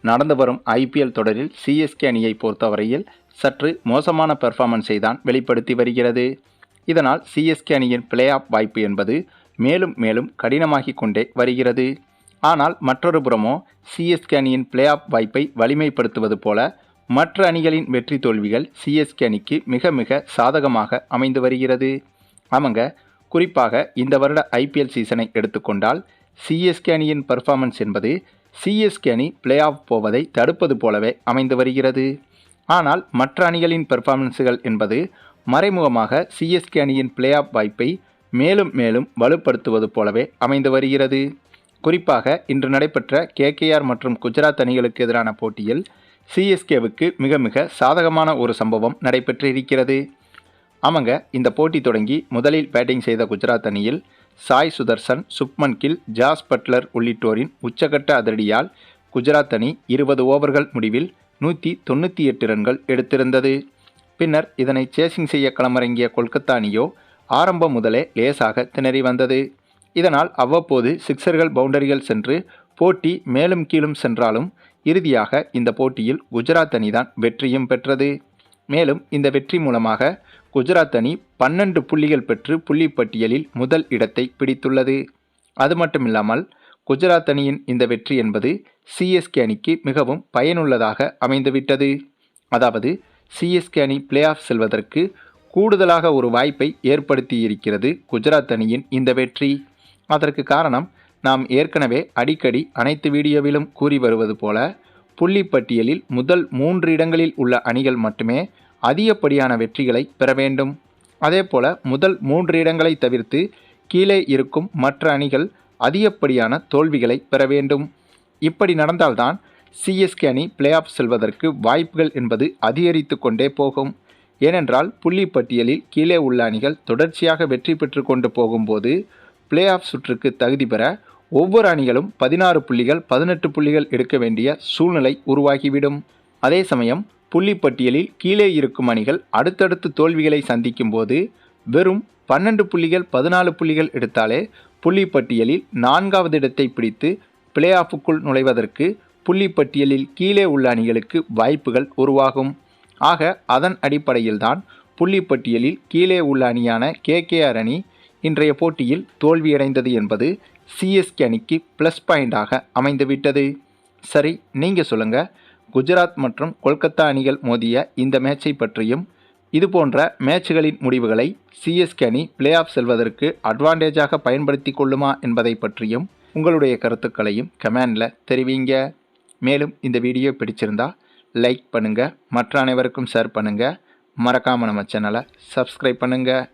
நடந்து வரும் ஐபிஎல் தொடரில் சிஎஸ்கே அணியை பொறுத்தவரையில் சற்று மோசமான பெர்ஃபார்மன்ஸை தான் வெளிப்படுத்தி வருகிறது. இதனால் சிஎஸ்கே அணியின் பிளே ஆஃப் வாய்ப்பு என்பது மேலும் மேலும் கடினமாகிக் கொண்டே வருகிறது. ஆனால் மற்றொரு புறமோ சிஎஸ்கே அணியின் பிளே ஆஃப் வாய்ப்பை வலிமைப்படுத்துவது போல மற்ற அணிகளின் வெற்றி தோல்விகள் சிஎஸ்கே அணிக்கு மிக மிக சாதகமாக அமைந்து வருகிறது. ஆமாங்க குறிப்பாக இந்த வருட ஐபிஎல் சீசனை எடுத்துக்கொண்டால் சிஎஸ்கே அணியின் பெர்ஃபார்மன்ஸ் என்பது சிஎஸ்கே அணி பிளே ஆஃப் போவதை தடுப்பது போலவே அமைந்து வருகிறது. ஆனால் மற்ற அணிகளின் பெர்ஃபார்மன்ஸுகள் என்பது மறைமுகமாக சிஎஸ்கே அணியின் பிளே ஆஃப் வாய்ப்பை மேலும் மேலும் வலுப்படுத்துவது போலவே அமைந்து வருகிறது. குறிப்பாக இன்று நடைபெற்ற கேகேஆர் மற்றும் குஜராத் அணிகளுக்கு எதிரான போட்டியில் சிஎஸ்கேவுக்கு மிக மிக சாதகமான ஒரு சம்பவம் நடைபெற்றிருக்கிறது. ஆமாங்க இந்த போட்டி தொடங்கி முதலில் பேட்டிங் செய்த குஜராத் அணியில் சாய் சுதர்சன் சுப்மன் கில் ஜாஸ் பட்லர் உள்ளிட்டோரின் உச்சகட்ட அதிரடியால் குஜராத் அணி இருபது ஓவர்கள் முடிவில் நூற்றி தொண்ணூற்றி எட்டு ரன்கள் எடுத்திருந்தது. பின்னர் இதனை சேசிங் செய்ய களமிறங்கிய கொல்கத்தா அணியோ ஆரம்பம் முதலே லேசாக திணறி வந்தது. இதனால் அவ்வப்போது சிக்சர்கள் பவுண்டரிகள் சென்று போட்டி மேலும் கீழும் சென்றாலும் இறுதியாக இந்த போட்டியில் குஜராத் அணிதான் வெற்றியும் பெற்றது. மேலும் இந்த வெற்றி மூலமாக குஜராத் அணி பன்னெண்டு புள்ளிகள் பெற்று புள்ளிப்பட்டியலில் முதல் இடத்தை பிடித்துள்ளது. அது மட்டுமில்லாமல் குஜராத் அணியின் இந்த வெற்றி என்பது சிஎஸ்கே அணிக்கு மிகவும் பயனுள்ளதாக அமைந்துவிட்டது. அதாவது சிஎஸ்கே அணி பிளே ஆஃப் செல்வதற்கு கூடுதலாக ஒரு வாய்ப்பை ஏற்படுத்தியிருக்கிறது குஜராத் அணியின் இந்த வெற்றி. அதற்கு காரணம் நாம் ஏற்கனவே அடிக்கடி அனைத்து வீடியோவிலும் கூறி வருவது போல புள்ளிப்பட்டியலில் முதல் மூன்று இடங்களில் உள்ள அணிகள் மட்டுமே அதிகப்படியான வெற்றிகளை பெற வேண்டும். அதேபோல முதல் மூன்று இடங்களை தவிர்த்து கீழே இருக்கும் மற்ற அணிகள் அதிகப்படியான தோல்விகளை பெற வேண்டும். இப்படி நடந்தால்தான் சிஎஸ்கே அணி பிளே ஆஃப் செல்வதற்கு வாய்ப்புகள் என்பது அதிகரித்து கொண்டே போகும். ஏனென்றால் புள்ளி பட்டியலில் கீழே உள்ள அணிகள் தொடர்ச்சியாக வெற்றி பெற்று கொண்டு போகும்போது பிளே ஆஃப் சுற்றுக்கு தகுதி பெற ஒவ்வொரு அணிகளும் பதினாறு புள்ளிகள் பதினெட்டு புள்ளிகள் எடுக்க வேண்டிய சூழ்நிலை உருவாகிவிடும். அதே சமயம் புள்ளிப்பட்டியலில் கீழே இருக்கும் அணிகள் அடுத்தடுத்து தோல்விகளை சந்திக்கும் போது வெறும் பன்னெண்டு புள்ளிகள் பதினாலு புள்ளிகள் எடுத்தாலே புள்ளிப்பட்டியலில் நான்காவது இடத்தை பிடித்து பிளே ஆஃபுக்குள் நுழைவதற்கு புள்ளிப்பட்டியலில் கீழே உள்ள அணிகளுக்கு வாய்ப்புகள் உருவாகும். ஆக அதன் அடிப்படையில்தான் புள்ளிப்பட்டியலில் கீழே உள்ள அணியான கேகேஆர் அணி இன்றைய போட்டியில் தோல்வியடைந்தது என்பது சிஎஸ்கே அணிக்கு ப்ளஸ் பாயிண்டாக அமைந்துவிட்டது. சரி நீங்கள் சொல்லுங்கள் குஜராத் மற்றும் கொல்கத்தா அணிகள் மோதிய இந்த மேட்சை பற்றியும் இது போன்ற மேட்சுகளின் முடிவுகளை சிஎஸ்கே அணி பிளே ஆஃப் செல்வதற்கு அட்வான்டேஜாக பயன்படுத்தி கொள்ளுமா என்பதை பற்றியும் உங்களுடைய கருத்துக்களையும் கமெண்டில் தெரிவிங்க. மேலும் இந்த வீடியோ பிடிச்சிருந்தா லைக் பண்ணுங்கள் மற்ற அனைவருக்கும் ஷேர் பண்ணுங்கள் மறக்காமல் நம்ம சேனலை சப்ஸ்கிரைப் பண்ணுங்கள்